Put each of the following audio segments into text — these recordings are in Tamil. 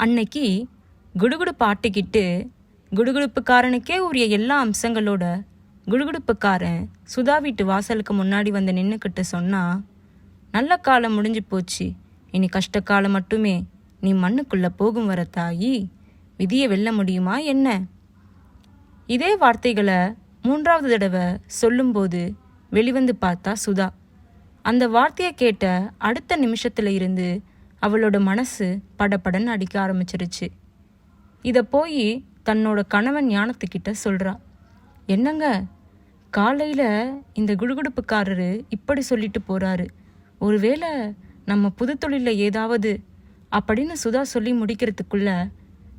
அன்னைக்கு குடுகுடு ஆட்டிக்கிட்டு குடுகுடுப்புக்காரனுக்கே உரிய எல்லா அம்சங்களோட குடுகுடுப்புக்காரன் சுதா வீட்டு வாசலுக்கு முன்னாடி வந்து நின்றுக்கிட்டு சொன்னா நல்ல காலம் முடிஞ்சு போச்சு. இனி கஷ்ட காலம் மட்டுமே. நீ மண்ணுக்குள்ள போகும் வர தாயி. விதியை வெல்ல முடியுமா என்ன? இதே வார்த்தைகளை மூன்றாவது தடவை சொல்லும்போது வெளிவந்து பார்த்தா சுதா. அந்த வார்த்தையை கேட்ட அடுத்த நிமிஷத்துல இருந்து அவளோட மனசு படப்படன்னு அடிக்க ஆரம்பிச்சிருச்சு. இதை போய் தன்னோட கணவன் ஞானத்துக்கிட்ட சொல்கிறா என்னங்க காலையில் இந்த குடுகுடுப்புக்காரரு இப்படி சொல்லிட்டு போகிறாரு ஒருவேளை நம்ம புது தொழிலில் ஏதாவது அப்படின்னு சுதா சொல்லி முடிக்கிறதுக்குள்ள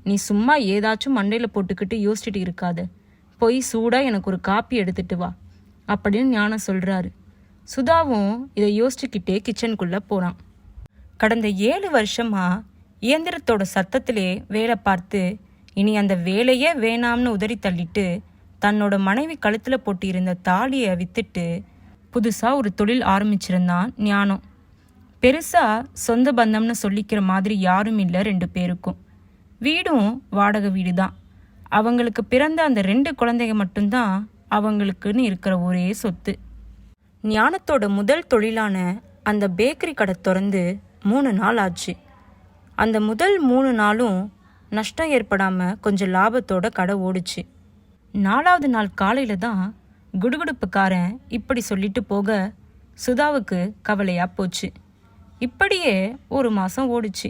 நீ சும்மா ஏதாச்சும் மண்டையில் போட்டுக்கிட்டு யோசிச்சுட்டு இருக்காத. போய் சூடாக எனக்கு ஒரு காப்பி எடுத்துட்டு வா அப்படின்னு ஞானம் சொல்கிறாரு சுதாவும் இதை யோசிச்சுக்கிட்டே கிச்சனுக்குள்ளே போகிறான் கடந்த ஏழு வருஷமா இயந்திரத்தோட சத்தத்திலே வேலை பார்த்து இனி அந்த வேலையே வேணாம்னு உதறி தள்ளிட்டு தன்னோட மனைவி கழுத்தில் போட்டியிருந்த தாலியை வித்துட்டு புதுசாக ஒரு தொழில் ஆரம்பிச்சிருந்தான் ஞானம். பெருசாக சொந்த பந்தம்னு சொல்லிக்கிற மாதிரி யாரும் இல்லை ரெண்டு பேருக்கும். வீடும் வாடகை வீடு தான் அவங்களுக்கு பிறந்த அந்த ரெண்டு குழந்தைங்க மட்டும்தான் அவங்களுக்குன்னு இருக்கிற ஒரே சொத்து. ஞானத்தோட முதல் தொழிலான அந்த பேக்கரி கடை திறந்து மூணு நாள் ஆச்சு அந்த முதல் மூணு நாளும் நஷ்டம் ஏற்படாமல் கொஞ்சம் லாபத்தோட கடை ஓடுச்சு. நாலாவது நாள் காலையில் தான் குடுகுடுப்புக்காரன் இப்படி சொல்லிட்டு போக சுதாவுக்கு கவலையாக போச்சு. இப்படியே ஒரு மாதம் ஓடுச்சு.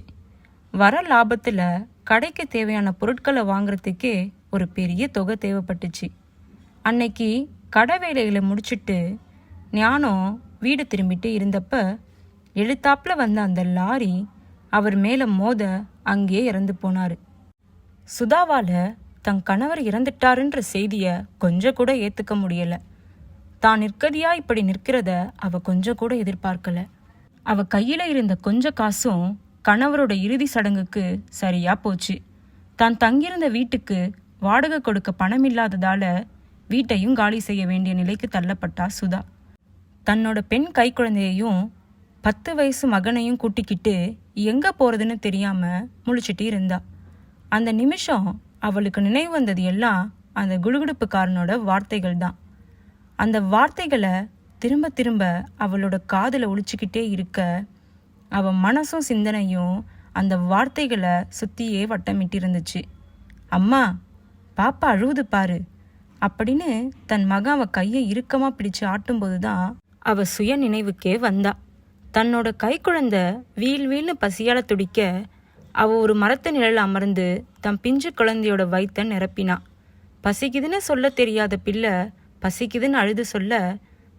வர லாபத்தில் கடைக்கு தேவையான பொருட்களை வாங்குறதுக்கே ஒரு பெரிய தொகை தேவைப்பட்டுச்சு. அன்னைக்கு கடை வேலைகளை முடிச்சுட்டு ஞானம் வீடு திரும்பிட்டு இருந்தப்ப எழுத்தாப்புல வந்த அந்த லாரி அவர் மேலே மோத அங்கே இறந்து போனார். சுதாவால் தன் கணவர் இறந்துட்டாருன்ற செய்தியை கொஞ்சம் கூட ஏற்றுக்க முடியலை. தான் நிற்கதியா இப்படி நிற்கிறத அவ கொஞ்சம் கூட எதிர்பார்க்கல. அவ கையில இருந்த கொஞ்ச காசும் கணவரோட இறுதி சடங்குக்கு சரியா போச்சு. தான் தங்கியிருந்த வீட்டுக்கு வாடகை கொடுக்க பணம் இல்லாததால வீட்டையும் காலி செய்ய வேண்டிய நிலைக்கு தள்ளப்பட்டா சுதா. தன்னோட பெண் கைக்குழந்தையையும் பத்து வயசு மகனையும் கூட்டிக்கிட்டு எங்கே போகிறதுன்னு தெரியாமல் முழிச்சிட்டு இருந்தா. அந்த நிமிஷம் அவளுக்கு நினைவு வந்தது எல்லாம் அந்த குடுகுடுப்புக்காரனோட வார்த்தைகள் தான். அந்த வார்த்தைகளை திரும்ப திரும்ப அவளோட காதில் ஒழிச்சிக்கிட்டே இருக்க அவன் மனசும் சிந்தனையும் அந்த வார்த்தைகளை சுற்றியே வட்டமிட்டு இருந்துச்சு அம்மா பாப்பா அழுவுது பாரு அப்படின்னு தன் மகன் அவ கையை இறுக்கமாக பிடிச்சு ஆட்டும்போது தான் அவ சுய நினைவுக்கே வந்தா. தன்னோட கைக்குழந்தை வீல் வீல்னு பசியால துடிக்க அவ ஒரு மரத்து நிழல் அமர்ந்து தன் பிஞ்சு குழந்தையோட வைத்த நிரப்பினா. பசிக்குதுன்னு சொல்ல தெரியாத பிள்ளை பசிக்குதுன்னு அழுது சொல்ல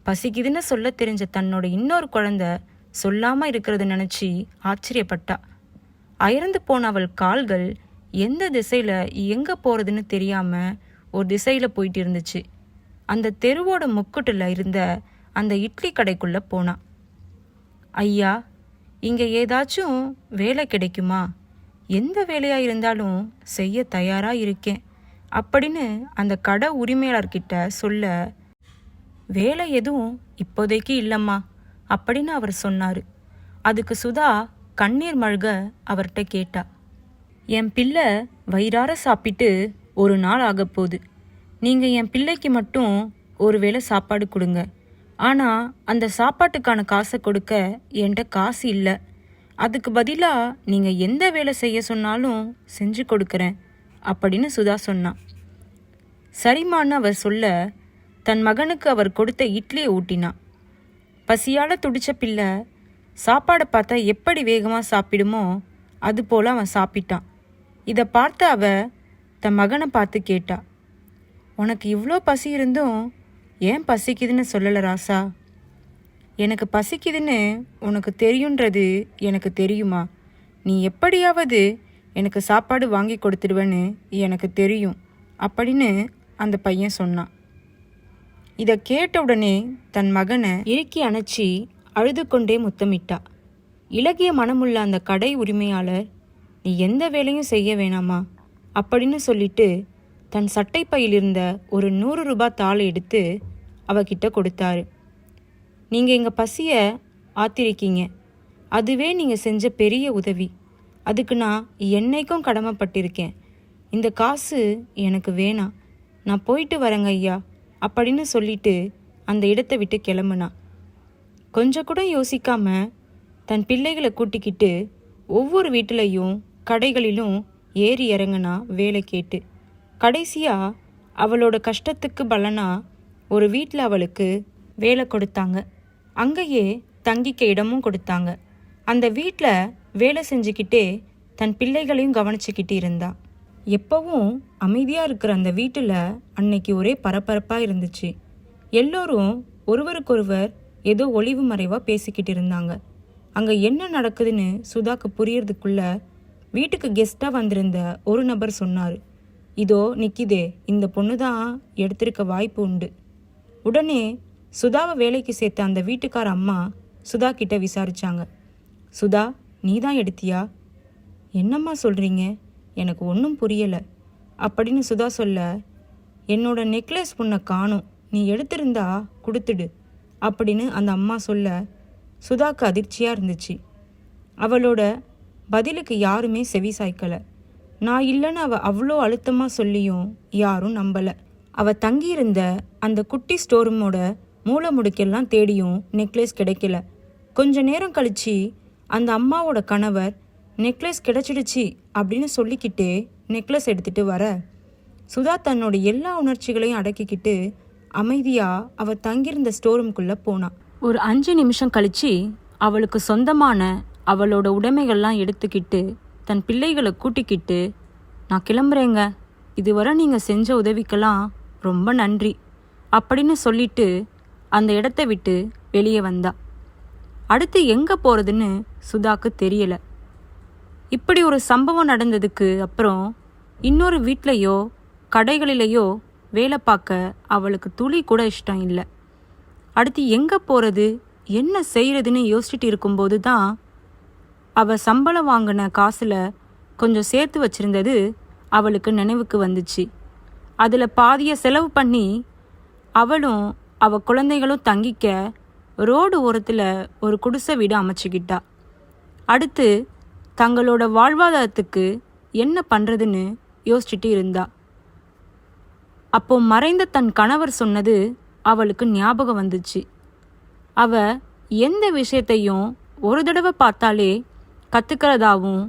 பசிக்குதுன்னு சொல்ல தெரிஞ்ச தன்னோட இன்னொரு குழந்தை சொல்லாம இருக்கிறத நினைச்சி ஆச்சரியப்பட்டா. அயர்ந்து போன அவள் கால்கள் எந்த திசையில எங்க போறதுன்னு தெரியாம ஒரு திசையில போயிட்டு இருந்துச்சு. அந்த தெருவோட முக்குட்டுல இருந்த அந்த இட்லி கடைக்குள்ள போனா. ஐயா இங்கே ஏதாச்சும் வேலை கிடைக்குமா? எந்த வேலையாக இருந்தாலும் செய்ய தயாராக இருக்கேன் அப்படின்னு அந்த கடை உரிமையாளர்கிட்ட சொல்ல வேலை எதுவும் இப்போதைக்கு இல்லைம்மா அப்படின்னு அவர் சொன்னார். அதுக்கு சுதா கண்ணீர் மழ்க அவர்கிட்ட கேட்டா என் பிள்ளை வயிறார சாப்பிட்டு ஒரு நாள் ஆகப்போகுது நீங்கள் என் பிள்ளைக்கு மட்டும் ஒரு வேளை சாப்பாடு கொடுங்க. ஆனால் அந்த சாப்பாட்டுக்கான காசை கொடுக்க என்கிட்ட காசு இல்லை. அதுக்கு பதிலாக நீங்கள் எந்த வேலை செய்ய சொன்னாலும் செஞ்சு கொடுக்குறேன் அப்படின்னு சுதா சொன்னான் சரிம்மான்னு அவர் சொல்ல தன் மகனுக்கு அவர் கொடுத்த இட்லியை ஊட்டினான் பசியால துடிச்ச பிள்ளை சாப்பாடை பார்த்தா எப்படி வேகமாக சாப்பிடுமோ அது போல அவன் சாப்பிட்டான். இதை பார்த்த அவ தன் மகனை பார்த்து கேட்டா உனக்கு இவ்வளோ பசி இருந்தும் ஏன் பசிக்குதுன்னு சொல்லலை ராசா? எனக்கு பசிக்குதுன்னு உனக்கு தெரியுன்றது எனக்கு தெரியுமா? நீ எப்படியாவது எனக்கு சாப்பாடு வாங்கி கொடுத்துடுவேன்னு எனக்கு தெரியும் அப்படின்னு அந்த பையன் சொன்னான். இதை கேட்ட உடனே தன் மகனை இறுக்கி அணைச்சி அழுது கொண்டே முத்தமிட்டா. இலகிய மனமுள்ள அந்த கடை உரிமையாளர் நீ எந்த வேலையும் செய்ய வேணாமா? அப்படின்னு சொல்லிட்டு தன் சட்டைப்பையில் இருந்த ஒரு நூறு ரூபாய் தாளை எடுத்து அவகிட்ட கொடுத்தாரு. நீங்கள் எங்கள் பசியை ஆத்திருக்கீங்க. அதுவே நீங்கள் செஞ்ச பெரிய உதவி. அதுக்கு நான் என்னைக்கும் கடமைப்பட்டிருக்கேன். இந்த காசு எனக்கு வேணாம். நான் போயிட்டு வரேங்க ஐயா அப்படின்னு சொல்லிட்டு அந்த இடத்தை விட்டு கிளம்புனா. கொஞ்சம் கூட யோசிக்காம தன் பிள்ளைகளை கூட்டிக்கிட்டு ஒவ்வொரு வீட்டிலையும் கடைகளிலும் ஏறி இறங்குனா வேலை கேட்டு. கடைசியாக அவளோட கஷ்டத்துக்கு பலனா ஒரு வீட்டில் அவளுக்கு வேலை கொடுத்தாங்க. அங்கேயே தங்கிக்க இடமும் கொடுத்தாங்க. அந்த வீட்டில் வேலை செஞ்சுக்கிட்டே தன் பிள்ளைகளையும் கவனிச்சுக்கிட்டு இருந்தா. எப்பவும் அமைதியாக இருக்கிற அந்த வீட்டில் அன்னைக்கு ஒரே பரபரப்பாக இருந்துச்சு. எல்லோரும் ஒருவருக்கொருவர் ஏதோ ஒளிவு மறைவாக பேசிக்கிட்டு இருந்தாங்க. அங்கே என்ன நடக்குதுன்னு சுதாக்கு புரியறதுக்குள்ள வீட்டுக்கு கெஸ்ட்டாக வந்திருந்த ஒரு நபர் சொன்னார். இதோ நிக்கிதே இந்த பொண்ணு தான் எடுத்திருக்க வாய்ப்பு உண்டு. உடனே சுதாவை வேலைக்கு சேர்த்த அந்த வீட்டுக்கார அம்மா சுதா கிட்ட விசாரிச்சாங்க. சுதா நீ தான் எடுத்தியா? என்னம்மா சொல்கிறீங்க எனக்கு ஒன்றும் புரியலை. அப்படின்னு சுதா சொல்ல என்னோட நெக்லஸ் பொண்ணை காணும். நீ எடுத்திருந்தா கொடுத்துடு. அப்படின்னு அந்த அம்மா சொல்ல சுதாக்கு அதிர்ச்சியாக இருந்துச்சு. அவளோட பதிலுக்கு யாருமே செவி சாய்க்கலை. நான் இல்லைன்னு அவள் அவ்வளோ அழுத்தமாக சொல்லியும் யாரும் நம்பலை. அவள் தங்கியிருந்த அந்த குட்டி ஸ்டோர் ரூமோட முடுக்கெல்லாம் தேடியும் நெக்லஸ் கிடைக்கல. கொஞ்ச நேரம் கழிச்சு அந்த அம்மாவோட கணவர் நெக்லஸ் கிடைச்சிடுச்சு அப்படின்னு சொல்லிக்கிட்டே நெக்லஸ் எடுத்துட்டு வர. சுதா தன்னோட எல்லா உணர்ச்சிகளையும் அடக்கிக்கிட்டு அமைதியாக அவ தங்கியிருந்த ஸ்டோர் போனான் ஒரு அஞ்சு நிமிஷம் கழிச்சு அவளுக்கு சொந்தமான அவளோட உடைமைகள்லாம் எடுத்துக்கிட்டு தன் பிள்ளைகளை கூட்டிக்கிட்டு நான் கிளம்புறேங்க. இதுவரை நீங்கள் செஞ்ச உதவிக்கெல்லாம் ரொம்ப நன்றி அப்படின்னு சொல்லிட்டு அந்த இடத்த விட்டு வெளியே வந்தா. அடுத்து எங்கே போகிறதுன்னு சுதாக்கு தெரியல. இப்படி ஒரு சம்பவம் நடந்ததுக்கு அப்புறம் இன்னொரு வீட்லேயோ கடைகளிலேயோ வேலை பார்க்க அவளுக்கு துளி கூட இஷ்டம் இல்லை. அடுத்து எங்கே போகிறது என்ன செய்யறதுன்னு யோசிச்சுட்டு இருக்கும்போது தான் அவள் சம்பளம் வாங்கின காசில் கொஞ்சம் சேர்த்து வச்சிருந்தது அவளுக்கு நினைவுக்கு வந்துச்சு. அதில் பாதியை செலவு பண்ணி அவளும் அவ குழந்தைகளும் தங்கிக்க ரோடு ஓரத்தில் ஒரு குடிசை வீடு அமைச்சுக்கிட்டா. அடுத்து தங்களோட வாழ்வாதாரத்துக்கு என்ன பண்ணுறதுன்னு யோசிச்சுட்டு இருந்தா. அப்போ மறைந்த தன் கணவர் சொன்னது அவளுக்கு ஞாபகம் வந்துச்சு. அவ எந்த விஷயத்தையும் ஒரு தடவை பார்த்தாலே கற்றுக்கிறதாவும்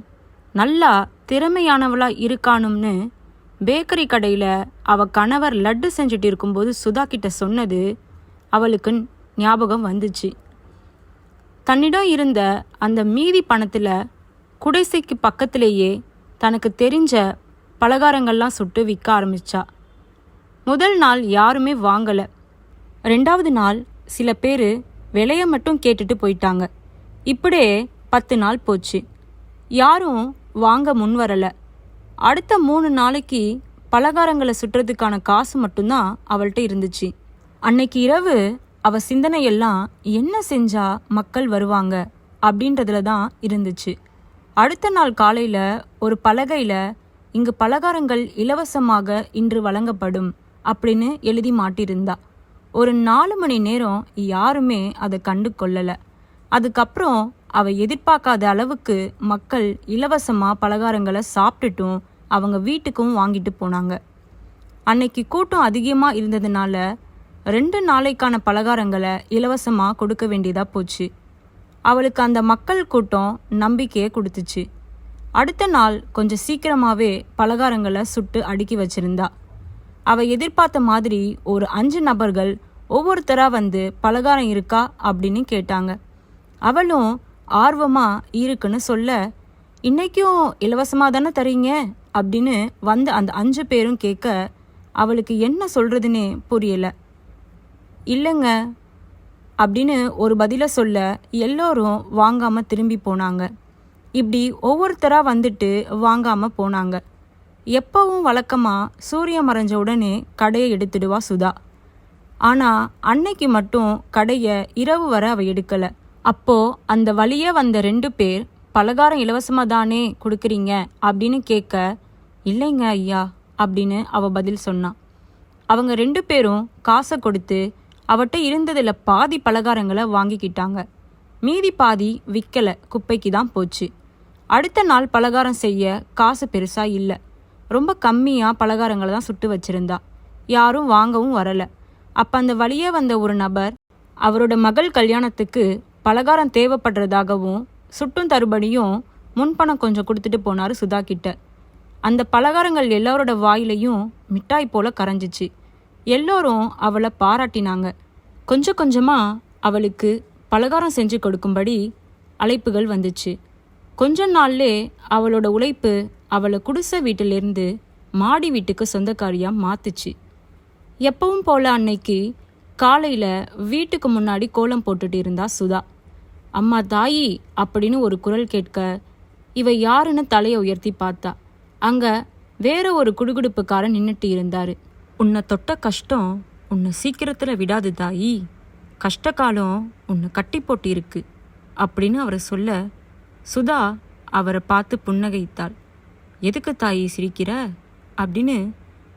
நல்லா திறமையானவளாக இருக்கானும்னு பேக்கரி கடையில் அவ கணவர் லட்டு செஞ்சுட்டு இருக்கும்போது சுதா கிட்ட சொன்னது அவளுக்கு ஞாபகம் வந்துச்சு. தன்னிடம் இருந்த அந்த மீதி பணத்தில் குடைசைக்கு பக்கத்திலேயே தனக்கு தெரிஞ்ச பலகாரங்கள்லாம் சுட்டு விற்க ஆரம்பிச்சா. முதல் நாள் யாருமே வாங்கலை. ரெண்டாவது நாள் சில பேர் விலையை மட்டும் கேட்டுட்டு போயிட்டாங்க. இப்படியே பத்து நாள் போச்சு. யாரும் வாங்க முன்வரலை அடுத்த மூணு நாளைக்கு பலகாரங்களை சுட்டுறதுக்கான காசு மட்டும்தான் அவள்கிட்ட இருந்துச்சு. அன்னைக்கு இரவு அவ சிந்தனையெல்லாம் என்ன செஞ்சா மக்கள் வருவாங்க? அப்படின்றதுல தான் இருந்துச்சு. அடுத்த நாள் காலையில் ஒரு பலகையில் இங்கு பலகாரங்கள் இலவசமாக இன்று வழங்கப்படும் அப்படின்னு எழுதி மாட்டியிருந்தா. ஒரு நாலு மணி நேரம் யாருமே அதை கண்டு கொள்ளலை அதுக்கப்புறம் அவ எதிர்பார்க்காத அளவுக்கு மக்கள் இலவசமாக பலகாரங்களை சாப்பிட்டுட்டும் அவங்க வீட்டுக்கும் வாங்கிட்டு போனாங்க. அன்னைக்கு கூட்டம் அதிகமாக இருந்ததுனால ரெண்டு நாளைக்கான பலகாரங்களை இலவசமாக கொடுக்க வேண்டியதாக போச்சு. அவளுக்கு அந்த மக்கள் கூட்டம் நம்பிக்கையை கொடுத்துச்சு. அடுத்த நாள் கொஞ்சம் சீக்கிரமாகவே பலகாரங்களை சுட்டு அடுக்கி வச்சிருந்தா. அவள் எதிர்பார்த்த மாதிரி ஒரு அஞ்சு நபர்கள் ஒவ்வொருத்தரா வந்து பலகாரம் இருக்கா அப்படின்னு கேட்டாங்க. அவளும் ஆர்வமாக இருக்குன்னு சொல்ல இன்னைக்கும் இலவசமாக தானே தரீங்க? அப்படின்னு வந்த அந்த அஞ்சு பேரும் கேட்க அவளுக்கு என்ன சொல்கிறதுனே புரியல. இல்லைங்க அப்படின்னு ஒரு பதிலை சொல்ல எல்லோரும் வாங்காம திரும்பி போனாங்க. இப்படி ஒவ்வொருத்தரா வந்துட்டு வாங்காம போனாங்க. எப்பவும் வழக்கமா சூரியன் மறைஞ்ச உடனே கடையை எடுத்துடுவா சுதா. ஆனா அன்னைக்கு மட்டும் கடையை இரவு வரை அவ எடுக்கல. அப்போ அந்த வழியே வந்த ரெண்டு பேர் பலகாரம் இலவசமாக தானே கொடுக்குறீங்க அப்படின்னு கேட்க இல்லைங்க ஐயா அப்படின்னு அவ பதில் சொன்னான் அவங்க ரெண்டு பேரும் காசை கொடுத்து அவட்ட இருந்ததில் பாதி பலகாரங்களை வாங்கிக்கிட்டாங்க. மீதி பாதி விற்கல குப்பைக்கு தான் போச்சு. அடுத்த நாள் பலகாரம் செய்ய காசு பெருசாக இல்லை. ரொம்ப கம்மியாக பலகாரங்களை தான் சுட்டு வச்சிருந்தா. யாரும் வாங்கவும் வரலை. அப்போ அந்த வழியே வந்த ஒரு நபர் அவரோட மகள் கல்யாணத்துக்கு பலகாரம் தேவைப்படுறதாகவும் சுட்டும் தருபடியும் முன்பணம் கொஞ்சம் கொடுத்துட்டு போனார் சுதா கிட்ட. அந்த பலகாரங்கள் எல்லாரோட வாயிலையும் மிட்டாய் போல கரைஞ்சிச்சு. எல்லோரும் அவளை பாராட்டினாங்க. கொஞ்சம் கொஞ்சமாக அவளுக்கு பலகாரம் செஞ்சு கொடுக்கும்படி அழைப்புகள் வந்துச்சு. கொஞ்ச நாள்லே அவளோட உழைப்பு அவளை குடிசை வீட்டிலிருந்து மாடி வீட்டுக்கு சொந்தக்காரியாக மாத்துச்சு. எப்பவும் போல அன்னைக்கு காலையில் வீட்டுக்கு முன்னாடி கோலம் போட்டுட்டு இருந்தா சுதா. அம்மா தாயி அப்படின்னு ஒரு குரல் கேட்க இவ யாருன்னு தலையை உயர்த்தி பார்த்தா. அங்க வேற ஒரு குடுகுடுப்புக்காரன் நின்னுட்டு இருந்தாரு. உன்னை தொட்ட கஷ்டம் உன்னை சீக்கிரத்துல விடாது தாயி. கஷ்டகாலம் உன்னை கட்டி போட்டு இருக்கு அப்படின்னு அவரை சொல்ல சுதா அவரை பார்த்து புன்னகைத்தாள். எதுக்கு தாயி சிரிக்கிற? அப்படின்னு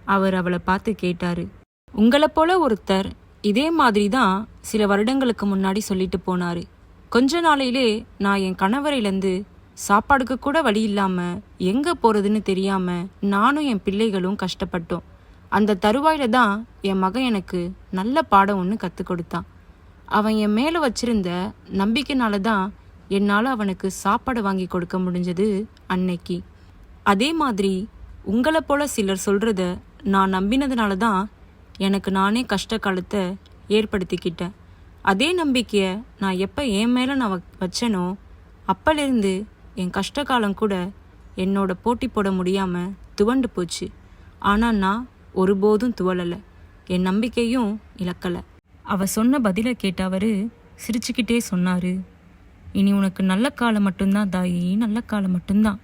அவர் அவளை பார்த்து கேட்டாரு. உங்களை போல ஒருத்தர் இதே மாதிரி தான் சில வருடங்களுக்கு முன்னாடி சொல்லிட்டு போனாரு. கொஞ்ச நாளையிலே நான் என் கணவரையிலேருந்து சாப்பாடுக்கு கூட வழி இல்லாமல் எங்கே போகிறதுன்னு தெரியாமல் நானும் என் பிள்ளைகளும் கஷ்டப்பட்டோம். அந்த தருவாயில் தான் என் மகன் எனக்கு நல்ல பாடம் ஒன்று கற்றுக் கொடுத்தான். அவன் என் மேலே வச்சிருந்த நம்பிக்கைனால தான் என்னால் அவனுக்கு சாப்பாடு வாங்கி கொடுக்க முடிஞ்சது அன்னைக்கு. அதே மாதிரி உங்களை போல சிலர் சொல்கிறத நான் நம்பினதுனால தான் எனக்கு நானே கஷ்ட காலத்தை ஏற்படுத்திக்கிட்டேன். அதே நம்பிக்கையை நான் எப்போ என் மேலே நான் வ- வச்சேனோ அப்போலேருந்து என் கஷ்ட காலம் கூட என்னோட போட்டி போட முடியாமல் துவண்டு போச்சு. ஆனால் நான் ஒருபோதும் துவளலை. என் நம்பிக்கையும் இழக்கலை. அவ சொன்ன பதிலை கேட்டவர் சிரிச்சுக்கிட்டே சொன்னாரு. இனி உனக்கு நல்ல காலம் மட்டும்தான் தாயி நல்ல காலம் மட்டும்தான்.